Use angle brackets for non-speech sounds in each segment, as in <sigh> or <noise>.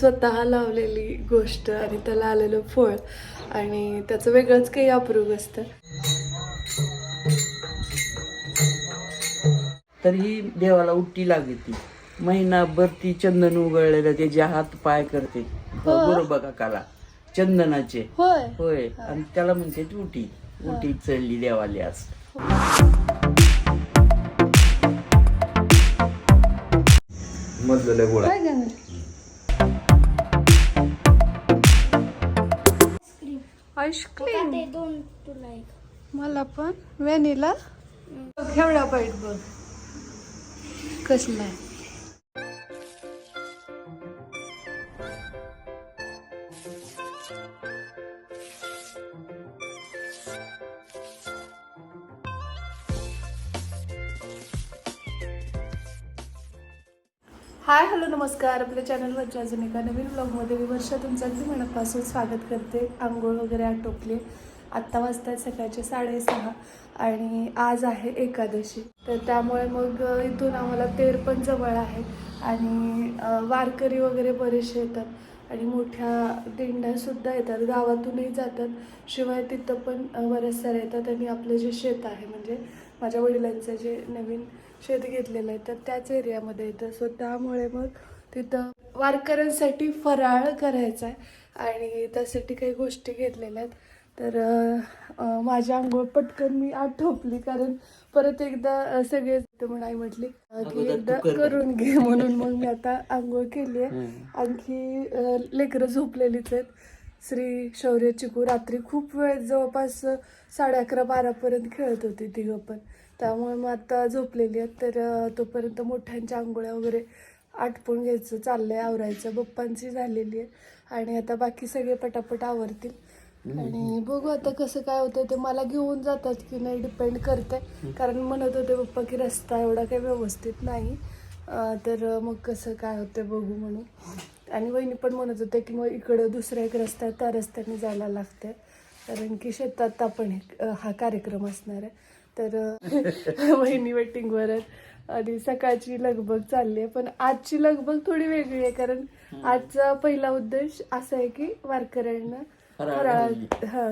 स्वतः लावलेली गोष्ट आणि त्याला आलेलं फळ आणि त्याचं वेगळंच काही अप्रूप असतं. तर ही देवाला उट्टी लागते. महिनाभर ती चंदन उगळलेलं त्याचे हात पाय करते. गुरुबा काकाला चंदनाचे. होय. होय. आणि त्याला म्हणते ती उटी. उटी चढली देवाली आज. मधलेल्या गोळा आईस्क्रीम दोन तुला एक. मला पण. व्हॅनिला केवढा पाहिजे बघ. कसला आहे? हाय हॅलो नमस्कार. आपल्या चॅनलवरच्या अजून एका नवीन ब्लॉगमध्ये मी वर्षा तुमचं अगदी मनापासून स्वागत करते. आंघोळ वगैरे आटोपले. आत्ता वाजताय सकाळचे साडेसहा आणि आज आहे एकादशी. तर त्यामुळे मग इथून आम्हाला तेर पण जवळ आहे आणि वारकरी वगैरे बरेचसे येतात आणि मोठ्या दिंड्यासुद्धा येतात. गावातूनही जातात. शिवाय तिथं पण अ, बऱ्याच साऱ्या येतात आणि आपलं जे शेत आहे म्हणजे माझ्या वडिलांचं जे नवीन शेत घेतलेलं आहे. तर त्याच एरियामध्ये येतं. सो त्यामुळे मग तिथं वारकऱ्यांसाठी फराळ करायचा आहे. आणि त्यासाठी काही गोष्टी घेतलेल्या आहेत. तर माझी आंघोळ पटकन मी आटोपली. कारण परत एकदा सगळे म्हणून आई म्हटली की एकदा कर. करून घे म्हणून मग मी आता आंघोळ केली आहे. आणखी लेकरं झोपलेलीच आहेत. श्री शौर्य चिकू रात्री खूप वेळ जवळपास साडे अकरा बारापर्यंत खेळत होती तिघं पण त्यामुळे मग आता झोपलेली आहेत. तर तोपर्यंत मोठ्यांच्या आंघोळ्या वगैरे आटपून घ्यायचं चाललंय आवरायचं. बप्पांची झालेली आहे आणि आता बाकी सगळे पटापट आवरतील. आणि बघू आता कसं काय होतं ते. मला घेऊन जातात की नाही डिपेंड करते कारण म्हणत होते पप्पा की रस्ता एवढा काही व्यवस्थित नाही. तर मग कसं काय होतं बघू म्हणून. आणि वहिनी पण म्हणत होते की मग इकडं दुसरा एक रस्ता आहे त्या रस्त्याने जायला लागते कारण की शेतात आपण हा कार्यक्रम असणार आहे. तर <laughs> वहिनी वेटिंगवर आणि सकाळची लगबग चालली आहे. पण आजची लगबग थोडी वेगळी आहे कारण आजचा पहिला उद्देश असा आहे की वारकऱ्यांना फराळ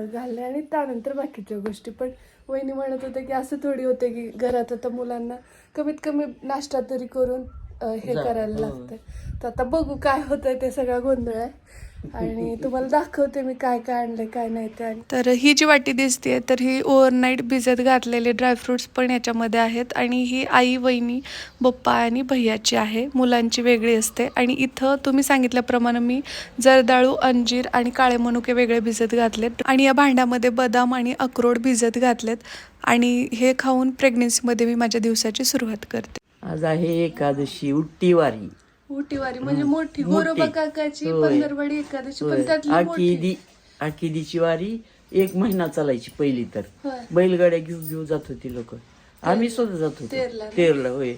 घालणे. आणि त्यानंतर बाकीच्या गोष्टी. पण वहिनी म्हणत होते की असं थोडी होते की घरात आता मुलांना कमीत कमी नाश्ता तरी करून हे करायला. लागतंय. तर आता बघू काय होतंय ते सगळा गोंधळ आहे. आणि तुम्हाला दाखवते मी काय काय आणलंय काय नाही ते. तर ही जी वाटी दिसते तर ही ओव्हरनाईट भिजत घातलेले ड्रायफ्रुट्स पण याच्यामध्ये आहेत. आणि ही आई वहिनी बप्पा आणि भैयाची आहे. मुलांची वेगळी असते. आणि इथं तुम्ही सांगितल्याप्रमाणे मी जरदाळू अंजीर आणि काळे मनुके वेगळे भिजत घातलेत. आणि या भांड्यामध्ये बदाम आणि अक्रोड भिजत घातलेत. आणि हे खाऊन प्रेग्नेन्सीमध्ये मी माझ्या दिवसाची सुरुवात करते. आज आहे एकादशी उट्टी वारी उटीवारी म्हणजे मोठी. गोरोबा काकाची होय. पंधरवडी एकादशी. पण त्यातली मोठी. वारी एक महिना चालायची पहिली तर. होय. बैलगाड्या घेऊन घेऊन जात होती लोक. आम्ही सुद्धा जात होतो. तेरला होय.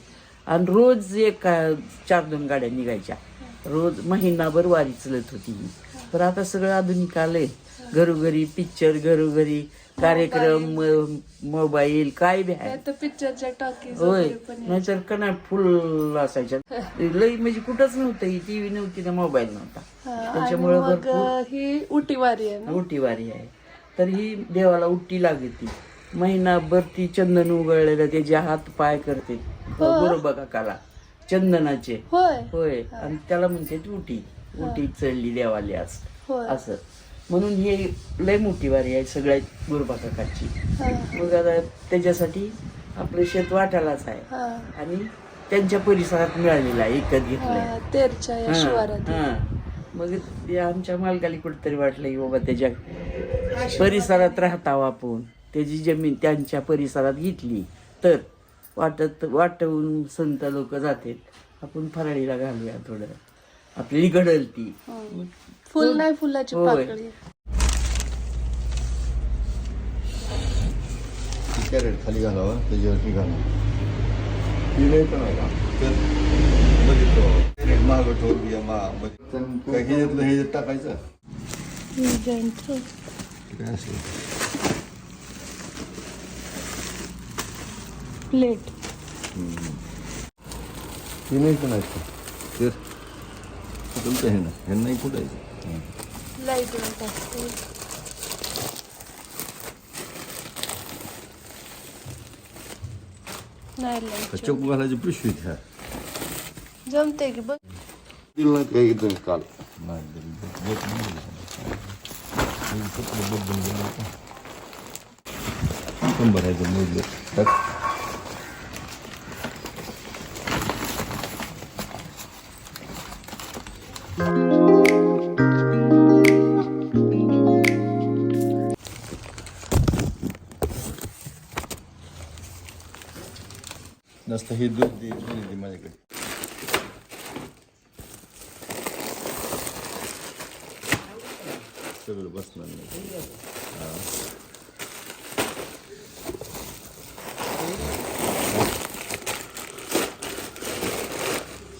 आणि रोज एक का- चार दोन गाड्या निघायच्या. रोज महिनाभर वारी चलत होती ही. पण आता सगळं आधुनिक आलंय. घरोघरी पिक्चर घरोघरी कार्यक्रम मोबाईल काय बी आहे. पिक्चरच्या टॉकीज होय. नाहीतर कना फुल असायच्या. <laughs> लई म्हणजे कुठंच नव्हतं टीव्ही नव्हती ना मोबाईल नव्हता. हा, त्याच्यामुळे भरपूर ही उटीवारी आहे ना? उटी वारी आहे. तर ही देवाला उट्टी लागते. महिनाभर ती चंदन उगळलेलं त्याचे हात पाय करते. गुरुबा काकाला चंदनाचे. होय. होय. आणि त्याला म्हणते उटी. उटी चढली देवाली आज. असं. म्हणून ही लय मोठी वारी आहे सगळ्यात गुरुबा काकाची. मग आता त्याच्यासाठी आपलं शेत वाटायलाच आहे. आणि त्यांच्या परिसरात मिळालेला आहे विकत घेतलाय. तेरच्या या शिवारात. हा. मग ते आमच्या मालकाला कुठेतरी वाटलं की बाबा त्याच्या परिसरात राहतावं आपण. त्याची जमीन त्यांच्या परिसरात घेतली तर वाटत वाटवून संत लोक जातात आपण फराळीला घालूया थोडं. आपली घडल ती फुल नाही फुलाची पाकळी. कॅरेट खाली घालावा त्याच्यावरती घाला पिलंय पण आला. तर बघितलं कॅरेट मागं ठेवून या हे टाकायचं? प्लेट. पिलंय पण आहे तर तुमचं हे ना हे नाही कुठायचं लाइट टाकते नाही लाइट चोक घालायची पिशवी घ्या जमते की बघ दिलं नाही काही इथं काल भरायचं मोडलं नसतं हे दूध दे दूध दे माझ्याकडे सगळं बसणार नाही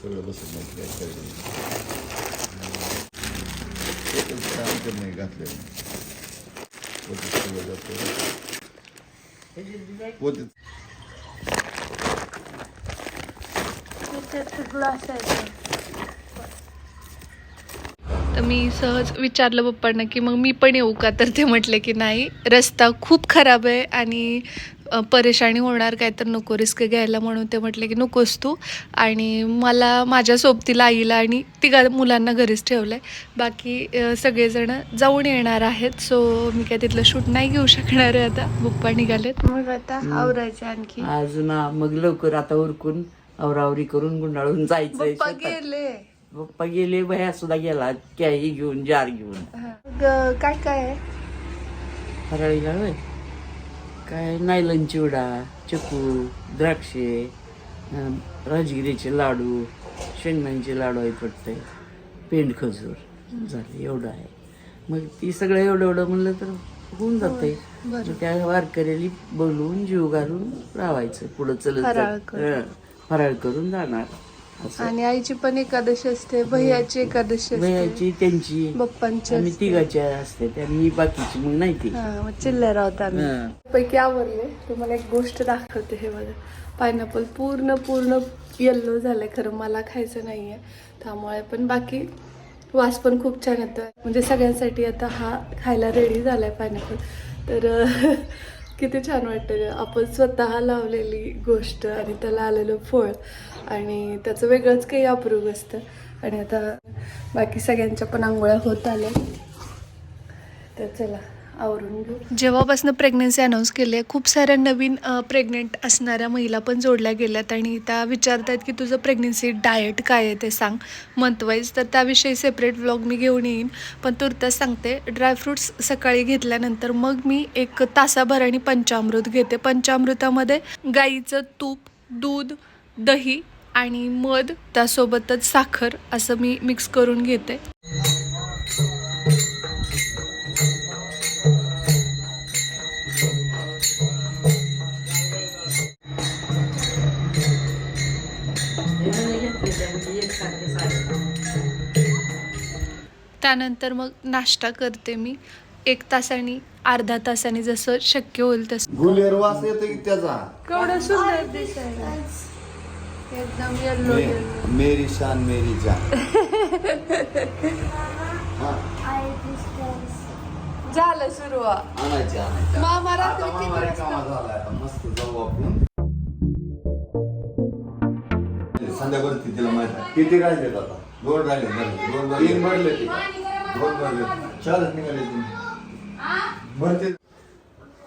सगळं बसत नाही काय करायचं काम तर नाही घातलेलं पोतीत सगळं जातं पोतीत तर मी सहज विचारलं पप्पांना की मग मी पण येऊ का? तर ते म्हटले की नाही रस्ता खूप खराब आहे आणि परेशानी होणार काय तर नको रिस्क घ्यायला म्हणून ते म्हटले की नकोस तू. आणि मला माझ्या सोबतीला आईला आणि तिघा मुलांना घरीच ठेवलं आहे बाकी सगळेजण जाऊन येणार आहेत. सो मी काय तिथलं शूट नाही घेऊ शकणार आहे आता. पप्पा निघालेत. मग आता आवरायचं आणखी. आज ना मग लवकर आता उरकून आवरावरी करून गुंडाळून जायचंय पप्पा शेतात. गेले. पप्पा गेले भया सुद्धा गेला. कॅही घेऊन जार घेऊन. मग काय काय आहे? फराळीला होय? काय नायलन चिवडा चकू द्राक्षे अं, राजगिरीचे लाडू शेंगदाण्याचे लाडू आहेत वाटतं पेंड खजूर झाले एवढं आहे. मग ती सगळं एवढं एवढं म्हणलं तर होऊन जाते त्या वारकऱ्याली बोलवून जीव घालून राहायचं पुढं चलत फराळ जात- करून. हं, फराळ करून जाणार. असं. आणि आईची पण एकादशी असते भैयाची एकादशी असते वयाची त्यांची. बाप्पांची आम्ही असते. तिघाची असते आणि बाकीची मग नाही ती. हा मग चिल्लर आहोत आम्ही. हं. पैकी आवडले तुम्हाला एक गोष्ट दाखवते हे बघा. पायनॅपल पूर्ण पूर्ण येल्लो झालंय खरं मला खायचं नाहीये. त्यामुळे पण बाकी वास पण खूप छान येतो म्हणजे सगळ्यांसाठी आता हा खायला रेडी झालाय पायनॅपल. तर किती छान वाटतं आपण स्वतः लावलेली गोष्ट आणि त्याला आलेलं फळ आणि त्याचं वेगळंच काही अप्रूव असतं. आणि आता बाकी सगळ्यांच्या पण आंघोळ्या होत आल्या. तर चला. आवरून घेऊ. जेव्हापासून प्रेग्नन्सी अनाऊन्स केली आहे खूप साऱ्या नवीन प्रेग्नेंट असणाऱ्या महिला पण जोडल्या गेल्यात आणि त्या विचारत आहेत की तुझं प्रेग्नन्सी डाएट काय आहे ते सांग. मंथवाईज तर त्याविषयी सेपरेट व्लॉग मी घेऊन येईन. पण तुर्तास सांगते ड्रायफ्रुट्स सकाळी घेतल्यानंतर मग मी एक तासाभराने पंचामृत घेते. पंचामृतामध्ये गाईचं तूप दूध दही आणि मध त्यासोबतच साखर असं मी मिक्स करून घेते. त्यानंतर मग नाश्ता करते मी. एक तासाने अर्धा तासाने जसं शक्य होईल तसं. गुलेर वास येतो की त्याचा? केवढं सुंदर दिसायला. एकदम येल्लो मे- मेरी शान मेरी जान. हा. झालं सुरुवात आणायची आणायची. मामा आता किती मामा वाजता? रिकामा झालाय. आता मस्त जाऊ आपण. संध्याकाळी तिला माहीत आहे? किती राहिलेत आता? दोन राहिले भरले. दोन. तीन भरले ते. दोन भरले चारच निघाले तुम्ही भरते.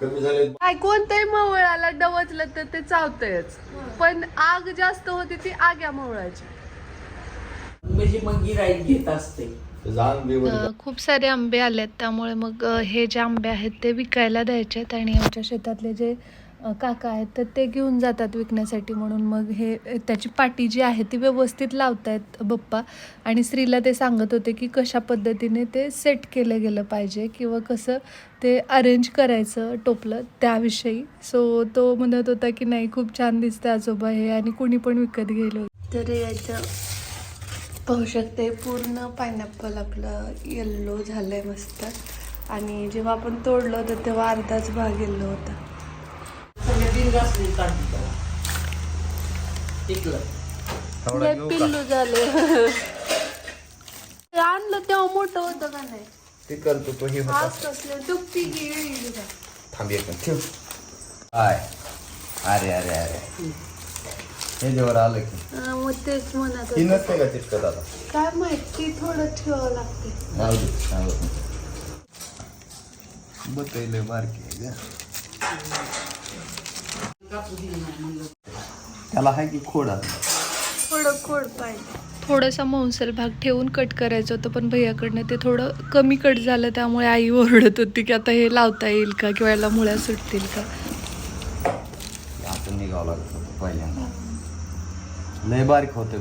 कमी झाले. काय कोणत्याही मवळाला डवचलं तर ते चावतंयच. पण आग जास्त होती ती आग्या मवळाची. म्हणजे मग गिराईक घेत असते. जाण बेवड अ, खूप सारे आंबे आलेत त्यामुळे मग अ, हे जे आंबे आहेत ते विकायला द्यायचे आहेत आणि आमच्या शेतातले जे काका आहेत तर ते घेऊन जातात विकण्यासाठी म्हणून. मग हे त्याची पाटी जी आहे ती व्यवस्थित लावतायत बप्पा. आणि स्त्रीला ते सांगत होते की कशा पद्धतीने ते सेट केलं गेलं पाहिजे किंवा कसं ते अरेंज करायचं टोपलं त्याविषयी. सो तो म्हणत होता की नाही खूप छान दिसतं आजोबा हे आणि कुणी पण विकत गेलो तर याचं पाहू शकते पूर्ण पायनॅपल आपलं येल्लो झालं आहे मस्त. आणि जेव्हा आपण तोडलं होतं तेव्हा अर्धाच भाग येल्लो होता. घासले काढते त्याला. टिकलं. लय पिल्लू झाले. आणलं तेव्हा मोठं होतं का नाही? ते करतो तो हे आज कसले दुपटी गेली थांब एक मिनिट ठेव. काय अरे अरे अरे. हे आलं की. मग तेच म्हणत ती होते. नसते का चिटकत आता काय माहिती थोडं ठेवावं लागते. दे सांगत बतैले बारकी आहे गं. त्याला हाय की खोडा थोडं खोड पाहिजे थोडासा मौसल भाग ठेवून कट करायचं होतं पण भैयाकडनं ते थोडं कमी कट झालं त्यामुळे आई ओरडत होती की आता हे लावता येईल का किंवा याला मुळ्या सुटतील का? आपण निघावं लागत होतं पहिल्यांदा. लय बारीक होते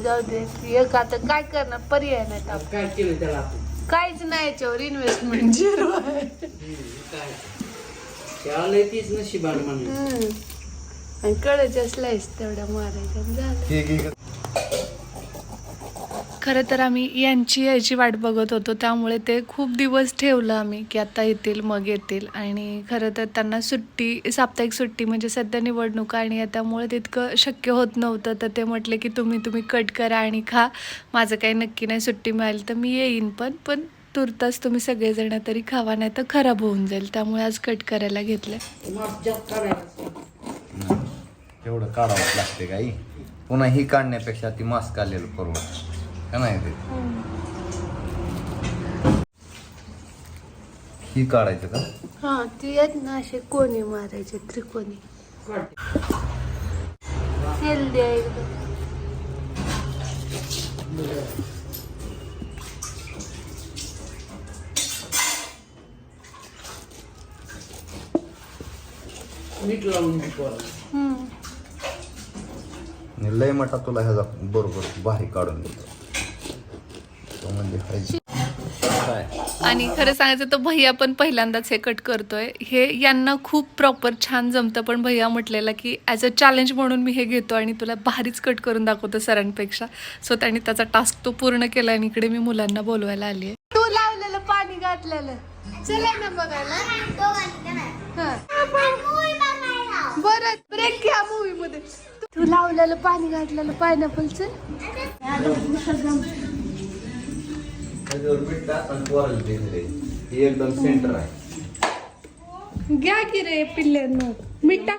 जाऊ दे. एक आता काय करणार? पर्याय नाही आता काय केलं त्याला आपण? काहीच नाही याच्यावर इन्व्हेस्टमेंट झिरो आहे काय? त्याला लय तीच नशिबान म्हणून हम्म. आणि कळायच्या स्लाइस तेवढ्या मारायच्या आणि झालं. खरं तर आम्ही यांची यायची वाट बघत होतो त्यामुळे ते खूप दिवस ठेवलं आम्ही की आता येतील मग येतील. आणि खरं तर त्यांना सुट्टी साप्ताहिक सुट्टी म्हणजे सध्या निवडणुका आणि या त्यामुळे तितकं शक्य होत नव्हतं. तर ते म्हटले की तुम्ही तुम्ही कट करा आणि खा. माझं काही नक्की नाही सुट्टी मिळाली तर मी येईन पण पण तुर्तास तुम्ही सगळेजण तरी खावा नाही तर खराब होऊन जाईल. त्यामुळे आज कट करायला घेतलं. तेवढं काढावंच लागते काही. पुन्हा ही काढण्यापेक्षा ती मास्क आलेलं परवड का नाही ते? ही. काढायचं का? हां ती आहेत ना असे कोणी मारायचे त्रिकोणी. हेल्दी आहे मीठ लावून लय मोठा तुला ह्याचा बरोबर भारी काढून देतो. तो म्हणजे काय? आणि खरं सांगायचं तर भैया पण पहिल्यांदाच हे कट करतोय. हे यांना खूप प्रॉपर छान जमतं पण भैया म्हटलेलं की ॲज अ चॅलेंज म्हणून मी हे घेतो आणि तुला भारीच कट करून दाखवतो सरांपेक्षा. सो त्यांनी त्याचा टास्क तो पूर्ण केला आणि इकडे मी मुलांना बोलवायला आली आहे तू लावलेलं पाणी घातलेलं. चला ना बघायला हा. बरं ब्रेक घ्या मूवी मध्ये. तू लावलेलं पाणी घातलेलं पायनॅपलचं. हे एकदम सेंटर आहे घ्या की रे पिल्ल्यांनो. मिठा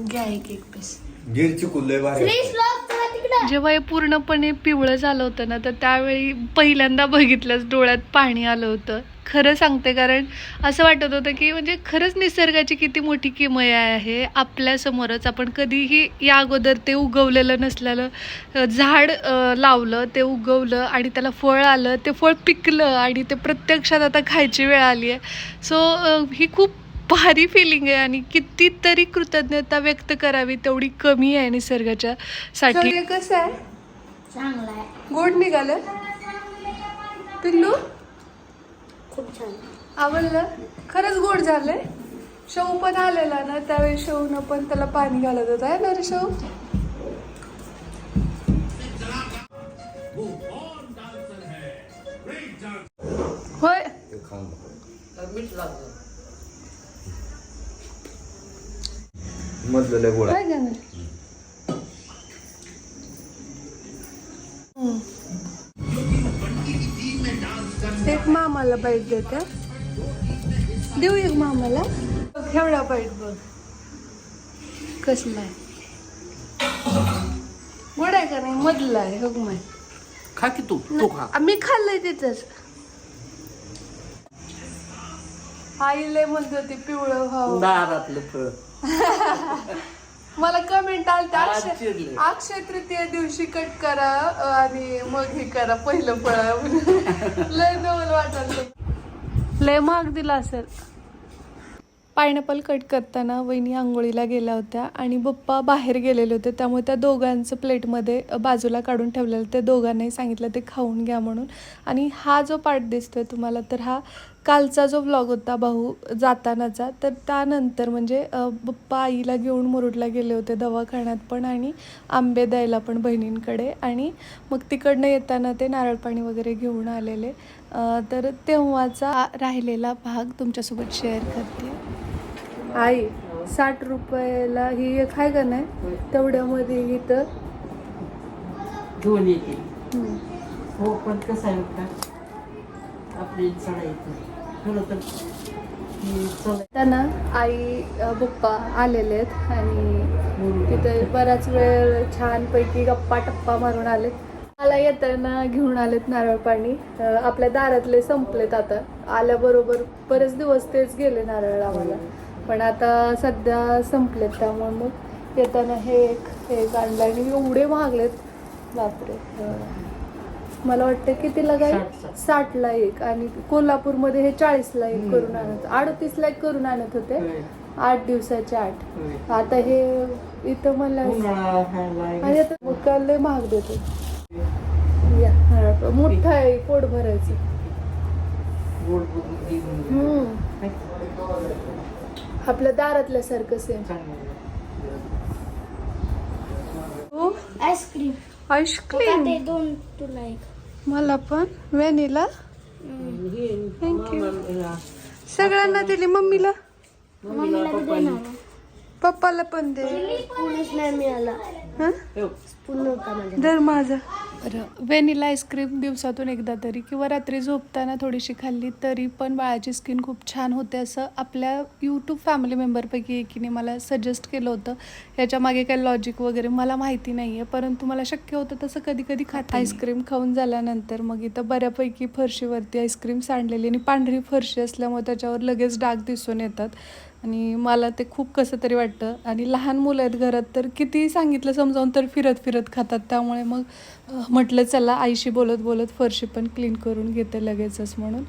घ्या एक एक पीस गिर चिकून लय भारी. जेव्हा हे पूर्णपणे पिवळं झालं होतं ना तर त्यावेळी पहिल्यांदा बघितलंच डोळ्यात पाणी आलं होतं. खरं सांगते कारण असं वाटत होतं की म्हणजे खरंच निसर्गाची किती मोठी किमया आहे. आपल्यासमोरच आपण कधीही या अगोदर ते उगवलेलं नसलेलं झाड लावलं ते उगवलं आणि त्याला फळ आलं ते फळ पिकलं आणि ते प्रत्यक्षात आता खायची वेळ आली आहे. सो ही खूप भारी फिलिंग आहे आणि कितीतरी कृतज्ञता व्यक्त करावी तेवढी कमी आहे निसर्गाच्या साठी. कसं आहे? चांगला आहे. गोड निघालं? पिल्लू? खूप छान. आवडलं? खरंच गोड झालंय? शव पण आलेला ना त्यावेळी शवनं पण त्याला पाणी घालत होता आहे ना रे शव? होय. मधलं लय. काय एक मामाला बाईट देते. देऊ एक मामाला. एवढा बाईट बघ. कसला आहे गोड आहे का नाही? मधला आहे हो माय खा की तू तू खा. मी खाल्लंय तिथंच. आई लय म्हणत होती पिवळं व्हावं. दारातलं फळ. मला कमेंट आलते आज अक्षय. अक्षय तृतीय दिवशी कट करा आणि मग हे करा पहिलं फळ. लय नवल वाटत लय महाग दिला असेल. पायनॅपल कट करताना वहिनी आंघोळीला गेल्या होत्या आणि पप्पा बाहेर गेलेले होते. त्यामुळे त्या दोघांचं प्लेटमध्ये बाजूला काढून ठेवलेलं ते दोघांनाही सांगितलं ते खाऊन घ्या म्हणून. आणि हा जो पार्ट दिसतोय तुम्हाला तर हा कालचा जो व्लॉग होता भाऊ जातानाचा तर त्यानंतर म्हणजे पप्पा आईला घेऊन मुरुडला गेले होते दवाखान्यात पण आणि आंबे द्यायला पण बहिणींकडे आणि मग तिकडनं येताना ते नारळ पाणी वगैरे घेऊन आलेले. तर तेव्हाचा राहिलेला भाग तुमच्यासोबत शेअर करते. आई साठ रुपयाला ही एक आहे का नाही. तेवढ्यामध्ये इथं. दोन येतील हम्म. हो पण कसं आहे आपली चढायचं तर ही त्यांना आई अ, पप्पा आलेले आहेत आणि तिथे बराच वेळ छानपैकी गप्पा टप्पा मारून आलेत. मला येताना घेऊन आलेत नारळ पाणी. आपल्या दारातले संपलेत आता. आल्याबरोबर बरेच दिवस तेच गेले नारळ आम्हाला पण आता सध्या संपलेत त्यामुळे मग येताना हे एक हे आणलं आणि एवढे महागलेत. बापरे. मला वाटतं कितीला काय? साठ, साठ. साठला एक. आणि कोल्हापूरमध्ये हे चाळीसला एक करून आणत. अडतीसला एक करून आणत होते. आठ दिवसाचे आठ. आता हे इथं मला आणि आता मग काल लय महाग देतो. मोठं आहे पोट भरायचं? आपल्या दारातल्या सारखं सेम. आईस्क्रीम. आईस्क्रीम ते दोन तुला एक मला पण हे थँक्यू सगळ्यांना दिली मम्मीला पप्पाला पण दे कोणीच नाही मिळाला हं? हो. पूर्ण होता माझ्या बरं. व्हेनिला आईस्क्रीम दिवसातून एकदा तरी किंवा रात्री झोपताना थोडीशी खाल्ली तरी पण बाळाची स्किन खूप छान होते असं आपल्या यूट्यूब फॅमिली मेंबरपैकी एकीने मला सजेस्ट केलं होतं. याच्यामागे काही लॉजिक वगैरे मला माहिती नाही आहे परंतु मला शक्य होतं तसं कधी कधी खात आईस्क्रीम खाऊन झाल्यानंतर मग इथं बऱ्यापैकी फरशीवरती आईस्क्रीम सांडलेली आणि पांढरी फरशी असल्यामुळे त्याच्यावर लगेच डाग दिसून येतात. आणि मला ते खूप कसं तरी वाटतं. आणि लहान मुलं आहेत घरात तर किती सांगितलं समजावून तर फिरत फिरत खातात. त्यामुळे मग म्हटलं चला आईशी बोलत बोलत फरशी पण क्लीन करून घेते लगेचच म्हणून.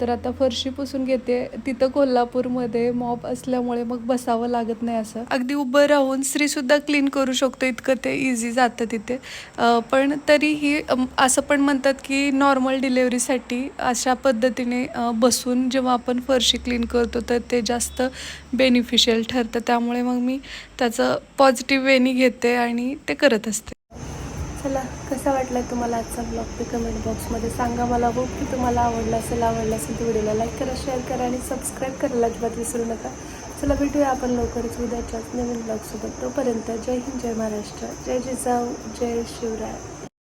तर आता फरशी पुसून घेते. तिथं कोल्हापूरमध्ये मॉप असल्यामुळे मग बसावं लागत नाही असं. अगदी उभं राहून स्त्रीसुद्धा क्लीन करू शकतो. इतकं ते इझी जातं तिथे. पण तरीही असं पण म्हणतात की नॉर्मल डिलेवरीसाठी अशा पद्धतीने बसून जेव्हा आपण फरशी क्लीन करतो तर ते जास्त बेनिफिशियल ठरतं. त्यामुळे मग मी त्याचं पॉझिटिव्ह वेनी घेते आणि ते करत असते. चला कसा वाटला तुम्हाला आजचा ब्लॉग ते कमेंट बॉक्समध्ये सांगा मला. बघ की तुम्हाला आवडला असेल आवडला असेल तर व्हिडिओला लाईक करा शेअर करा आणि सबस्क्राईब करायला अजिबात विसरू नका. चला भेटूया आपण लवकरच उद्याच्याच नवीन ब्लॉगसोबत तोपर्यंत जय हिंद जय महाराष्ट्र. जय जिजाऊ जय शिवराय.